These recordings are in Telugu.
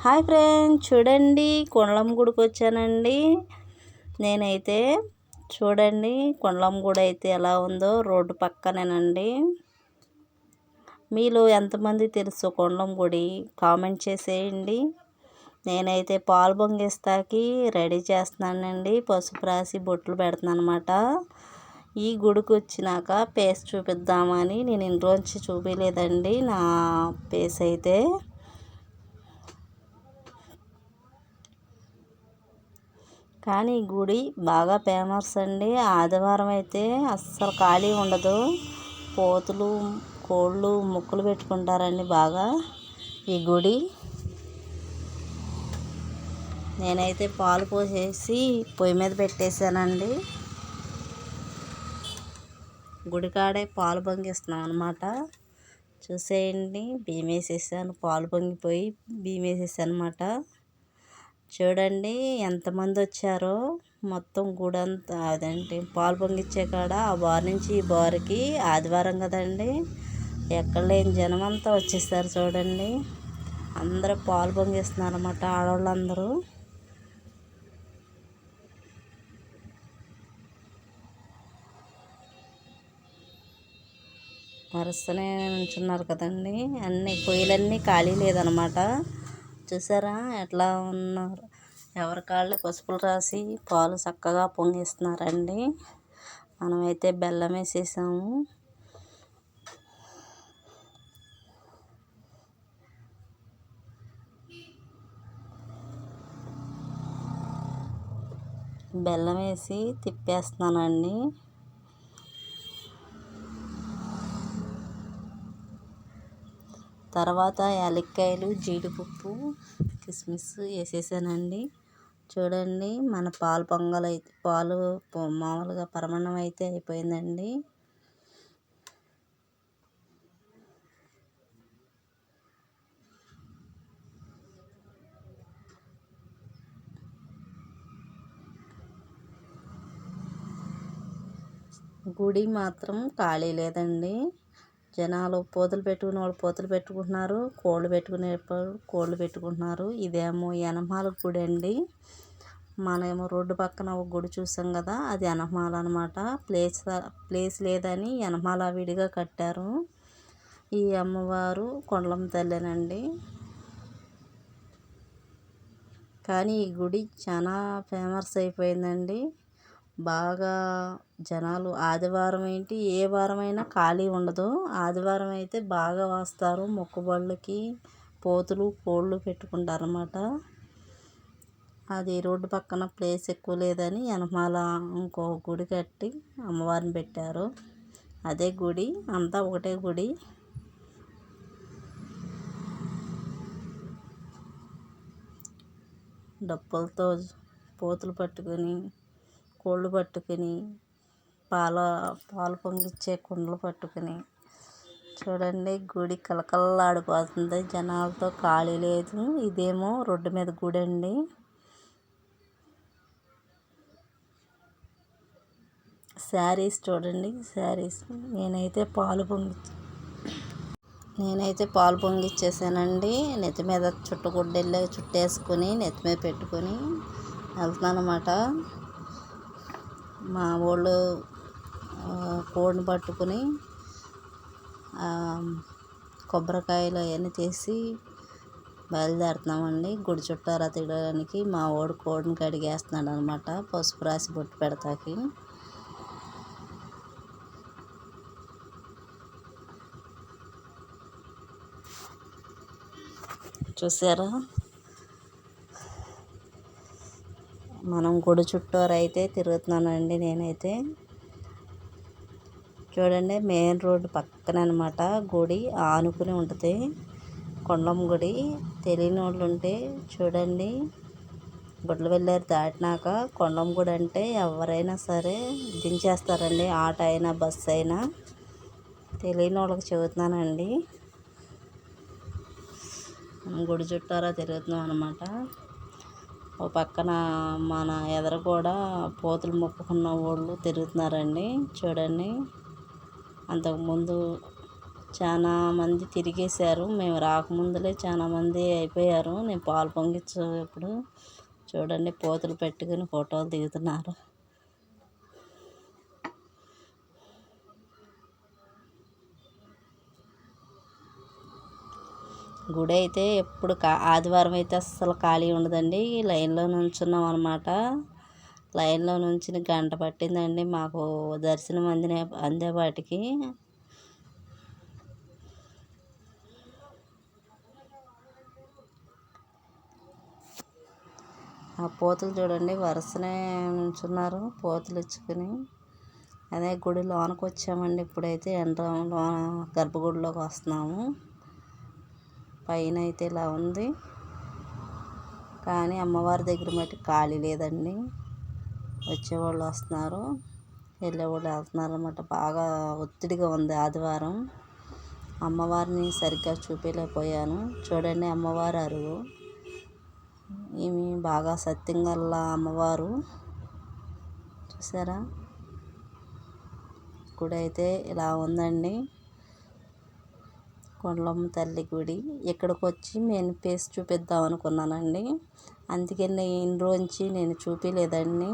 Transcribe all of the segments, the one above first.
హాయ్ ఫ్రెండ్స్ చూడండి కొండలం గుడికి వచ్చానండి. నేనైతే చూడండి కొండలం గుడి అయితే ఎలా ఉందో రోడ్డు పక్కనేనండి. మీలో ఎంతమంది తెలుసు కొండలం గుడి? కామెంట్ చేసేయండి. నేనైతే పాలు బొంగేస్తాకి రెడీ చేస్తున్నానండి. పసుపు రాసి బొట్లు పెడుతున్నాను అనమాట ఈ గుడికి వచ్చినాక పేస్ చూపిద్దామని నేను ఇంట్లోంచి చూపించలేదండి నా పేస్ అయితే కానీ ఈ గుడి బాగా ఫేమస్ అండి. ఆదివారం అయితే అస్సలు ఖాళీ ఉండదు. పోతులు కోళ్ళు ముక్కులు పెట్టుకుంటారండి బాగా ఈ గుడి. నేనైతే పాలు పోసేసి పొయ్యి మీద పెట్టేశానండి. గుడికాడే పాలు పొంగిస్తున్నాం అనమాట చూసేయండి. బియ్యం వేసేసాను పాలు పొంగిపోయి బియ్యం వేసేసాను అనమాట చూడండి ఎంతమంది వచ్చారో. మొత్తం గుడంతా అంతా అదంటే పాలు పొంగిచ్చే కాడ ఆ బార్ నుంచి ఈ బార్కి ఆదివారం కదండి. ఎక్కడ లేని జనం అంతా వచ్చేసారు చూడండి. అందరూ పాలు పొంగిస్తున్నారు అనమాట ఆడవాళ్ళందరూ వరుసనే నుంచున్నారు కదండి. అన్ని పొయ్యిలన్నీ ఖాళీ లేదనమాట చూసారా? ఎట్లా ఉన్నారు? ఎవరి కాళ్ళు పసుపులు రాసి పాలు చక్కగా పొంగిస్తున్నారండి. మనమైతే బెల్లం వేసేసాము. బెల్లం వేసి తిప్పేస్తున్నానండి. తర్వాత యాలక్కాయలు జీడిపప్పు కిస్మిస్ వేసేసానండి. చూడండి మన పాలు పొంగల్ అయితే పాలు మామూలుగా పరమాన్నం అయితే అయిపోయిందండి. గుడి మాత్రం ఖాళీ లేదండి. జనాలు పోతులు పెట్టుకునే వాళ్ళు పోతులు పెట్టుకుంటున్నారు కోళ్ళు పెట్టుకునే కోళ్ళు పెట్టుకుంటున్నారు. ఇదేమో యనమాల గుడి అండి. మనమేమో రోడ్డు పక్కన ఒక గుడి చూసాం కదా అది యనమాల అనమాట ప్లేస్ ప్లేస్ లేదని యనమాల విడిగా కట్టారు. ఈ అమ్మవారు కొండలం తల్లినండి. కానీ ఈ గుడి చాలా ఫేమస్ అయిపోయిందండి. బాగా జనాలు ఆదివారం ఏంటి ఏ వారమైనా ఖాళీ ఉండదు. ఆదివారం అయితే బాగా వస్తారు. మొక్కుబళ్ళకి పోతులు కోళ్ళు పెట్టుకుంటారు అన్నమాట అది రోడ్డు పక్కన ప్లేస్ ఎక్కువ లేదని వెనకమాల ఇంకో గుడి కట్టి అమ్మవారిని పెట్టారు. అదే గుడి అంతా ఒకటే గుడి. డప్పులతో పోతులు పట్టుకొని కోళ్ళు పట్టుకుని పాల పాలు పొంగిచ్చే కుండలు పట్టుకుని. చూడండి గుడి కళకళలాడిపోతుంది. జనాలతో ఖాళీ లేదు. ఇదేమో రోడ్డు మీద గుడి అండి. శారీస్ చూడండి శారీస్. నేనైతే పాలు పొంగి నేనైతే పాలు పొంగిచ్చేసానండి నెత్తి మీద చుట్టుగుడ్డెళ్ళి చుట్టేసుకొని నెత్తి మీద పెట్టుకొని వెళ్తున్నాను మా వాళ్ళు కోడిని పట్టుకుని కొబ్బరికాయలు అవన్నీ తీసి బయలుదేరుతున్నామండి. గుడి చుట్టారా తిరగడానికి మా వాడు కోడిని కడిగేస్తున్నాడు అనమాట పసుపు రాసి బొట్టు పెడతాకి. చూసారా? మనం గుడి చుట్టూరు అయితే తిరుగుతున్నానండి నేనైతే. చూడండి మెయిన్ రోడ్డు పక్కన అనమాట గుడి ఆనుకుని ఉంటుంది. కొండం గుడి తెలియని వాళ్ళు ఉంటే చూడండి గుడ్లు వెళ్ళారు దాటినాక కొండం గుడి అంటే ఎవరైనా సరే దించేస్తారండి ఆటో అయినా బస్సు అయినా. తెలియని వాళ్ళకి చెబుతున్నానండి. మనం గుడి చుట్టారా తిరుగుతున్నాం అనమాట ఓ పక్కన మన ఎదర కూడా పోతులు మొక్కుకున్న వాళ్ళు తిరుగుతున్నారండి చూడండి. అంతకుముందు చాలా మంది తిరిగేశారు. మేము రాకముందులే చాలా మంది అయిపోయారు. నేను పాలు పొంగించేటప్పుడు చూడండి పోతులు పెట్టుకుని ఫోటోలు దిగుతున్నారు. గుడి అయితే ఎప్పుడు కా ఆదివారం అయితే అస్సలు ఖాళీ ఉండదండి. లైన్లో నుంచున్నాం అనమాట లైన్లో నుంచి గంట పట్టిందండి మాకు దర్శనం అందిన అందేపాటికి. ఆ పోతులు చూడండి వరుసనే నుంచున్నారు పోతులు ఇచ్చుకుని అదే గుడి లోనకి వచ్చామండి ఇప్పుడైతే ఎండ గర్భగుడిలోకి వస్తున్నాము. పైన అయితే ఇలా ఉంది. కానీ అమ్మవారి దగ్గర మట్టి ఖాళీ లేదండి. వచ్చేవాళ్ళు వస్తున్నారు. వెళ్ళేవాళ్ళు వెళ్తున్నారు అనమాట బాగా ఒత్తిడిగా ఉంది ఆదివారం. అమ్మవారిని సరిగ్గా చూపించలేకపోయాను చూడండి అమ్మవారు అరుగు. ఈమె బాగా సత్యంగల్లా అమ్మవారు. చూసారా? గుడి అయితే ఇలా ఉందండి. కొండలమ్మ తల్లి గుడి. ఇక్కడికి వచ్చి నేను ఫేస్ చూపిద్దాం అనుకున్నానండి. అందుకని రోజు నేను చూపించలేదండి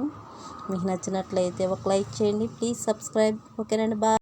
మీకు నచ్చినట్లయితే ఒక లైక్ చేయండి. Please subscribe. ఓకేనండి బాయ్.